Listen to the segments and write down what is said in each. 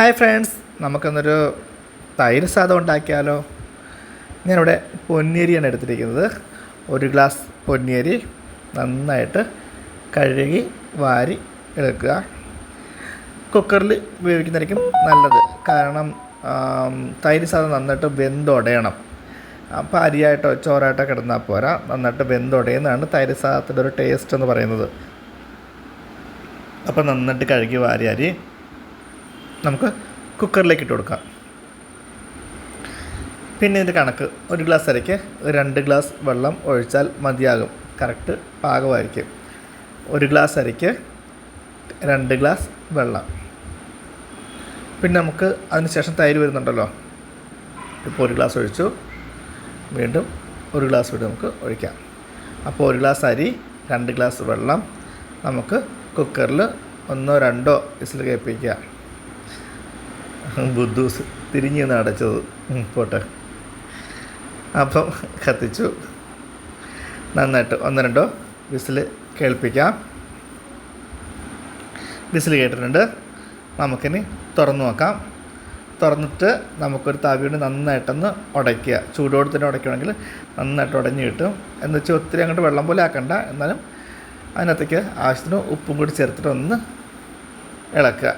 Hi friends നമുക്കൊന്നൊരു തൈര് സാധം ഉണ്ടാക്കിയാലോ? ഞാനിവിടെ പൊന്നിയരിയാണ് എടുത്തിരിക്കുന്നത്. ഒരു ഗ്ലാസ് പൊന്നിയരി നന്നായിട്ട് കഴുകി വാരി എടുക്കുക. കുക്കറിൽ ഉപയോഗിക്കുന്നതായിരിക്കും നല്ലത്. കാരണം തൈര് സാദം നന്നായിട്ട് വെന്തുടയണം. അപ്പോൾ അരിയായിട്ടോ ചോറായിട്ടോ കിടന്നാൽ പോരാ. നന്നായിട്ട് വെന്തുടയുന്നതാണ് തൈര് സാധത്തിന്റെ ഒരു ടേസ്റ്റ് എന്ന് പറയുന്നത്. അപ്പോൾ നന്നായിട്ട് കഴുകി വാരി അരി. നമുക്ക് കുക്കറിലേക്ക് ഇട്ട് കൊടുക്കാം. പിന്നെ ഇതിന്റെ കണക്ക് ഒരു ഗ്ലാസ് അരയ്ക്ക് രണ്ട് ഗ്ലാസ് വെള്ളം ഒഴിച്ചാൽ മതിയാകും. കറക്റ്റ് പാകമായിരിക്കും. ഒരു ഗ്ലാസ് അരയ്ക്ക് രണ്ട് ഗ്ലാസ് വെള്ളം. പിന്നെ നമുക്ക് അതിനുശേഷം തൈര് വരുന്നുണ്ടല്ലോ. ഇപ്പോൾ ഒരു ഗ്ലാസ് ഒഴിച്ചു. വീണ്ടും ഒരു ഗ്ലാസ് കൂടി നമുക്ക് ഒഴിക്കാം. അപ്പോൾ ഒരു ഗ്ലാസ് അരി രണ്ട് ഗ്ലാസ് വെള്ളം നമുക്ക് കുക്കറിൽ ഒന്നോ രണ്ടോ വിസിൽ കേൾപ്പിക്കുക ബുദ്ധൂസ് തിരിഞ്ഞ് നിന്ന് അടച്ചത് പോട്ടെ. അപ്പം കത്തിച്ചു. നന്നായിട്ട്. ഒന്ന് രണ്ടോ. വിസിൽ കേൾപ്പിക്കാം. വിസിൽ കേട്ടിട്ടുണ്ട്. നമുക്കിനി തുറന്നു നോക്കാം. തുറന്നിട്ട് നമുക്കൊരു തവിയോട് നന്നായിട്ടൊന്ന് ഉടയ്ക്കുക. ചൂടോട് തന്നെ ഉടയ്ക്കുകയാണെങ്കിൽ നന്നായിട്ട് ഉടഞ്ഞ് കിട്ടും. എന്ന് വെച്ചാൽ ഒത്തിരി അങ്ങോട്ട് വെള്ളം പോലെ ആക്കണ്ട. എന്നാലും അതിനകത്തേക്ക് ആവശ്യത്തിന് ഉപ്പും കൂടി ചേർത്തിട്ട് ഒന്ന് ഇളക്കുക.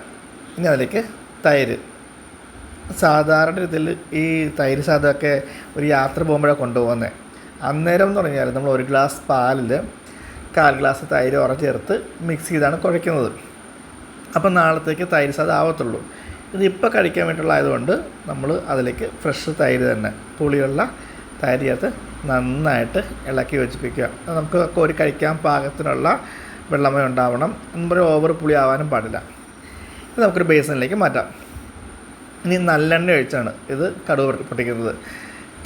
ഇനി അതിലേക്ക് തൈര്. സാധാരണ ഇതിൽ ഈ തൈര് സാധമൊക്കെ ഒരു യാത്ര പോകുമ്പോഴാണ് കൊണ്ടുപോകുന്നത് അന്നേരം എന്ന് പറഞ്ഞാൽ നമ്മൾ ഒരു ഗ്ലാസ് പാലിൽ കാൽ ഗ്ലാസ് തൈര് ഉറ ചേർത്ത് മിക്സ് ചെയ്താണ് കുഴയ്ക്കുന്നത്. അപ്പം നാളത്തേക്ക് തൈര് സാധം ആവത്തുള്ളൂ. ഇതിപ്പോൾ കഴിക്കാൻ വേണ്ടിയിട്ടുള്ള ആയതുകൊണ്ട് നമ്മൾ അതിലേക്ക് ഫ്രഷ് തൈര് തന്നെ പുളിയുള്ള തൈര് ചേർത്ത് നന്നായിട്ട് ഇളക്കി വെച്ചിപ്പിക്കുക നമുക്ക് കോരി കഴിക്കാൻ പാകത്തിനുള്ള വെള്ളമയം ഉണ്ടാവണം. എന്ന് ഓവർ പുളി ആവാനും പാടില്ല. നമുക്കൊരു ബേസിനിലേക്ക് മാറ്റാം. ഇനി നല്ലെണ്ണ ഒഴിച്ചാണ് ഇത് കടുവ പൊട്ടി- പൊട്ടിക്കുന്നത്.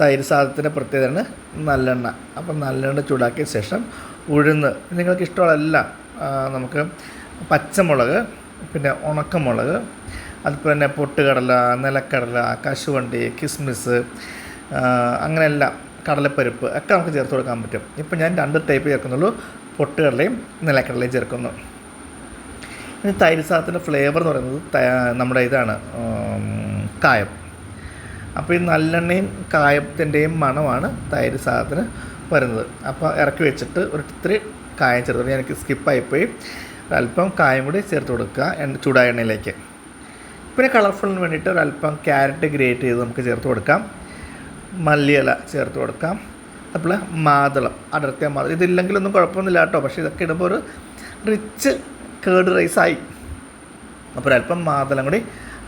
തൈര് സാധനത്തിന്റെ പ്രത്യേകതയാണ് നല്ലെണ്ണ. അപ്പം നല്ലെണ്ണ ചൂടാക്കിയ ശേഷം ഉഴുന്ന്. നിങ്ങൾക്ക് ഇഷ്ടമുള്ള എല്ലാം നമുക്ക് പച്ചമുളക് പിന്നെ ഉണക്കമുളക് അതുപോലെ തന്നെ പൊട്ടുകടല നിലക്കടല കശുവണ്ടി കിസ്മിസ് അങ്ങനെയെല്ലാം കടലപ്പരിപ്പ് ഒക്കെ നമുക്ക് ചേർത്ത് കൊടുക്കാൻ പറ്റും. ഇപ്പം ഞാൻ രണ്ട് ടൈപ്പ് ചേർക്കുന്നുള്ളൂ. പൊട്ടുകടലയും നിലക്കടലയും ചേർക്കുന്നു. ഇനി തൈര് സാധനത്തിന്റെ ഫ്ലേവർ എന്ന് പറയുന്നത് നമ്മുടെ ഇതാണ് കായം. അപ്പോൾ ഈ നല്ലെണ്ണയും കായത്തിന്റെയും മണമാണ് തൈര് സാധനത്തിന് വരുന്നത്. അപ്പോൾ ഇറക്കി വെച്ചിട്ട് ഒരു ഇത്തിരി കായം ചേർത്ത് കൊടുക്കുക. എനിക്ക് സ്കിപ്പായിപ്പോയി അല്പം കായം കൂടി ചേർത്ത് കൊടുക്കുക എണ്ണ ചൂടായ എണ്ണയിലേക്ക്. പിന്നെ കളർഫുള്ളിന് വേണ്ടിയിട്ട് ഒരല്പം ക്യാരറ്റ് ഗ്രേറ്റ് ചെയ്ത് നമുക്ക് ചേർത്ത് കൊടുക്കാം. മല്ലിയില ചേർത്ത് കൊടുക്കാം. അപ്പോൾ മാതളം അടർത്തിയ മാതളം. ഇതില്ലെങ്കിലൊന്നും കുഴപ്പമൊന്നുമില്ല കേട്ടോ. പക്ഷേ ഇതൊക്കെ ഇടുമ്പോൾ ഒരു റിച്ച് കേർഡ് റൈസായി അപ്പോൾ ഒരല്പം മാതളം കൂടി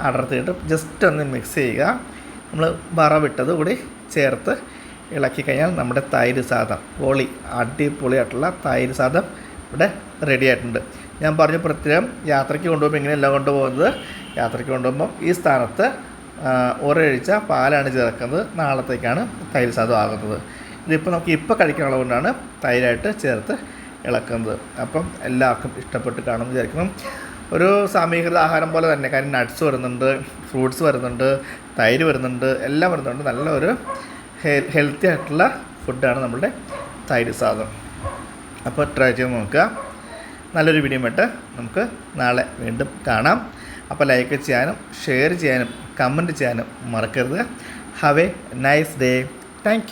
അടർത്തിയിട്ട് ജസ്റ്റ് ഒന്ന് മിക്സ് ചെയ്യുക. നമ്മൾ വറവിട്ടത് കൂടി ചേർത്ത് ഇളക്കി കഴിഞ്ഞാൽ നമ്മുടെ തൈര് സാദം പൊളി അടിപൊളിയായിട്ടുള്ള തൈര് സാദം ഇവിടെ റെഡി ആയിട്ടുണ്ട്. ഞാൻ പറഞ്ഞു പ്രത്യേകം യാത്രയ്ക്ക് കൊണ്ടുപോകുമ്പോൾ ഇങ്ങനെയല്ല കൊണ്ടുപോകുന്നത്? യാത്രയ്ക്ക് കൊണ്ടുപോകുമ്പോൾ ഈ സ്ഥാനത്ത് ഒരഴിച്ച പാലാണ് ചേർക്കുന്നത്. നാളത്തേക്കാണ് തൈര് സാധം ആകുന്നത്. ഇതിപ്പോൾ നമുക്ക് ഇപ്പോൾ കഴിക്കാനുള്ളതുകൊണ്ടാണ് തൈരായിട്ട് ചേർത്ത് ഇളക്കുന്നത്. അപ്പം എല്ലാവർക്കും ഇഷ്ടപ്പെട്ട് കാണുമെന്ന് വിചാരിക്കണം ഒരു സമീകൃത ആഹാരം പോലെ തന്നെ കാര്യം നട്ട്സ് വരുന്നുണ്ട് ഫ്രൂട്ട്സ് വരുന്നുണ്ട് തൈര് വരുന്നുണ്ട് എല്ലാം വരുന്നുണ്ട്. നല്ല ഒരു ഹെൽത്തി ആയിട്ടുള്ള ഫുഡാണ് നമ്മുടെ തൈര് സാധനം. അപ്പോൾ ട്രൈ ചെയ്ത് നോക്കുക. നല്ലൊരു വീഡിയോ നമുക്ക് നാളെ വീണ്ടും കാണാം. അപ്പോൾ ലൈക്ക് ചെയ്യാനും ഷെയർ ചെയ്യാനും കമന്റ് ചെയ്യാനും മറക്കരുത്. Have a nice day thank